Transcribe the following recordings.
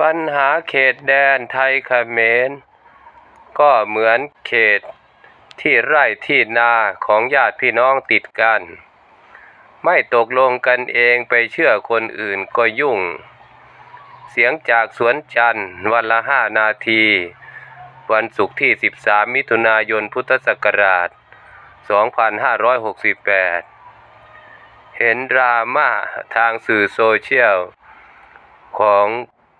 ปัญหาเขตแดนไทยเขมร ก็เหมือนเขตที่ไร่ที่นาของญาติพี่น้องติดกัน ไม่ตกลงกันเองไปเชื่อคนอื่นก็ยุ่ง เสียงจากสวนจันทร์วันละห้านาที วันศุกร์ที่ 13 มิถุนายนพุทธศักราช 2568 เห็นดราม่าทางสื่อโซเชียลของ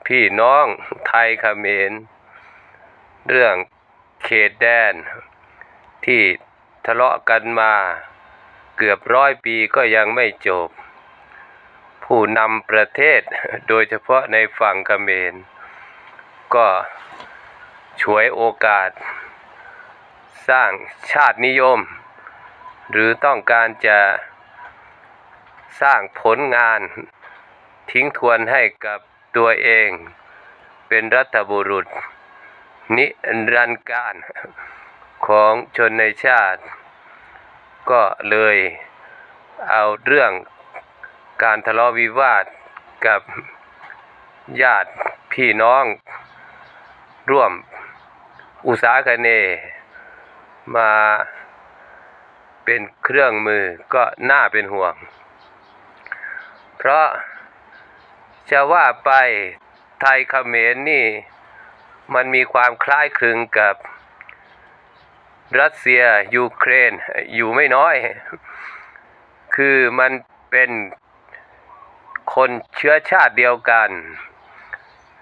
พี่น้องไทยเขมร เรื่องเขตแดน ที่ทะเลาะกันมาเกือบร้อยปีก็ยังไม่จบ ผู้นำประเทศโดยเฉพาะในฝั่งเขมร ก็ฉวยโอกาส สร้างชาตินิยม หรือต้องการจะสร้างผลงานทิ้งทวนให้กับ ตัวเองเป็นรัฐบุรุษ นิรันดร์การของชนในชาติ ก็เลยเอาเรื่องการทะเลาะวิวาทกับญาติพี่น้อง ร่วมอุตสาคเน มาเป็นเครื่องมือก็น่าเป็นห่วง เพราะ จะว่าไปไทยเขมรนี่ มันมีความคล้ายคลึงกับรัสเซียยูเครนอยู่ไม่น้อย คือมันเป็นคนเชื้อชาติเดียวกัน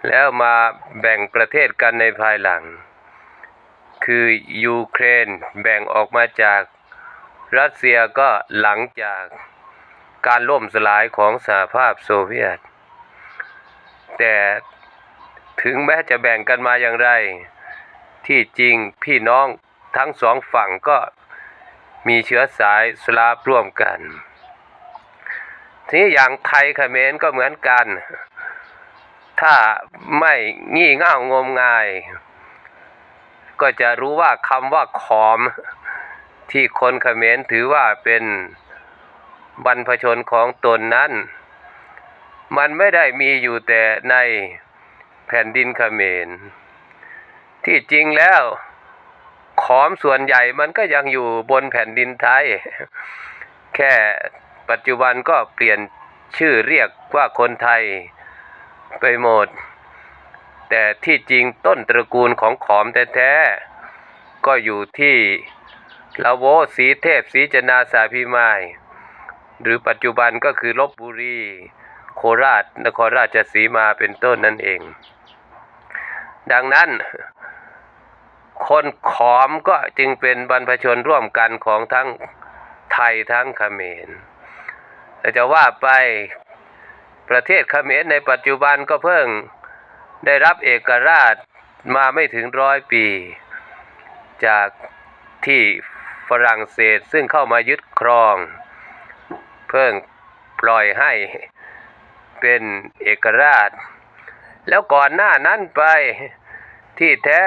แล้วมาแบ่งประเทศกันในภายหลัง คือยูเครนแบ่งออกมาจากรัสเซียก็หลังจากการล่มสลายของสหภาพโซเวียต แต่ถึงแม้จะแบ่งกันมาอย่างไร ที่จริงพี่น้องทั้งสองฝั่งก็มีเชื้อสายสลาฟร่วมกัน ทีนี้อย่างไทยเขมรก็เหมือนกัน ถ้าไม่งี่เง่างมงาย ก็จะรู้ว่าคำว่าขอม ที่คนเขมรถือว่าเป็นบรรพชนของตนนั้น มันไม่ได้มีอยู่แต่ในแผ่นดินเขมร ที่จริงแล้วขอมส่วนใหญ่มันก็ยังอยู่บนแผ่นดินไทย แค่ปัจจุบันก็เปลี่ยนชื่อเรียกว่าคนไทยไปหมด แต่ที่จริงต้นตระกูลของขอมแท้ๆก็อยู่ที่ละโวสีเทพสีจนาสาพิมาย หรือปัจจุบันก็คือลบบุรี โคราช นครราชสีมาเป็นต้นนั่นเอง ดังนั้น คนขอมก็จึงเป็นบรรพชนร่วมกันของทั้งไทยทั้งเขมรแต่จะว่าไปประเทศเขมรในปัจจุบันก็เพิ่งได้รับเอกราชมาไม่ถึงร้อยปี จากที่ฝรั่งเศสซึ่งเข้ามายึดครอง เพิ่งปล่อยให้ เป็นเอกราช แล้วก่อนหน้านั้นไปที่แท้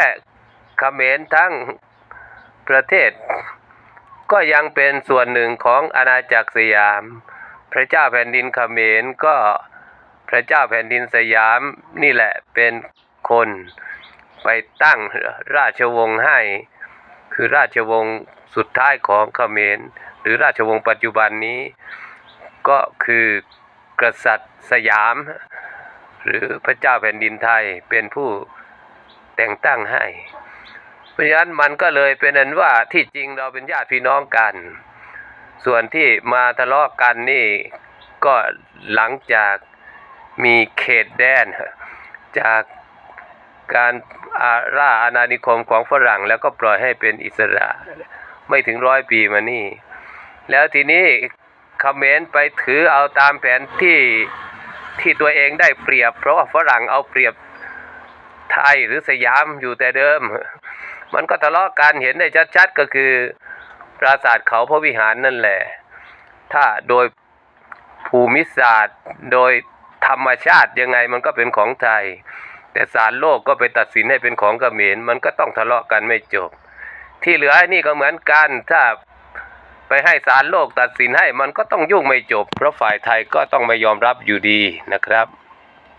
เขมรทั้งประเทศ ก็ยังเป็นส่วนหนึ่งของอาณาจักรสยาม พระเจ้าแผ่นดินเขมรก็พระเจ้าแผ่นดินสยามนี่แหละเป็นคนไปตั้งราชวงศ์ให้ คือราชวงศ์สุดท้ายของเขมร หรือราชวงศ์ปัจจุบันนี้ก็คือ กษัตริย์สยาม หรือพระเจ้าแผ่นดินไทยเป็นผู้แต่งตั้งให้ เพราะฉะนั้นมันก็เลยเป็นนั้นว่าที่จริงเราเป็นญาติพี่น้องกัน ส่วนที่มาทะเลาะกันนี่ก็หลังจากมีเขตแดน จากการอาล่าอาณานิคมของฝรั่งแล้วก็ปล่อยให้เป็นอิสระ ไม่ถึงร้อยปีมานี่ แล้วทีนี้ เขมรไปถือเอาตามแผนที่ที่ตัวเองได้เปรียบ เพราะฝรั่งเอาเปรียบไทยหรือสยามอยู่แต่เดิม มันก็ทะเลาะกันเห็นได้ชัดๆก็คือปราสาทเขาพระวิหารนั่นแหละ ถ้าโดยภูมิศาสตร์โดยธรรมชาติยังไงมันก็เป็นของไทย แต่ศาลโลกก็ไปตัดสินให้เป็นของเขมรมันก็ต้องทะเลาะกันไม่จบ ที่เหลือนี่ก็เหมือนกันถ้า ไปให้ศาลโลกตัดสินให้มันก็ต้องยุ่งไม่จบ เพราะฝ่ายไทยก็ต้องไม่ยอมรับอยู่ดีนะครับ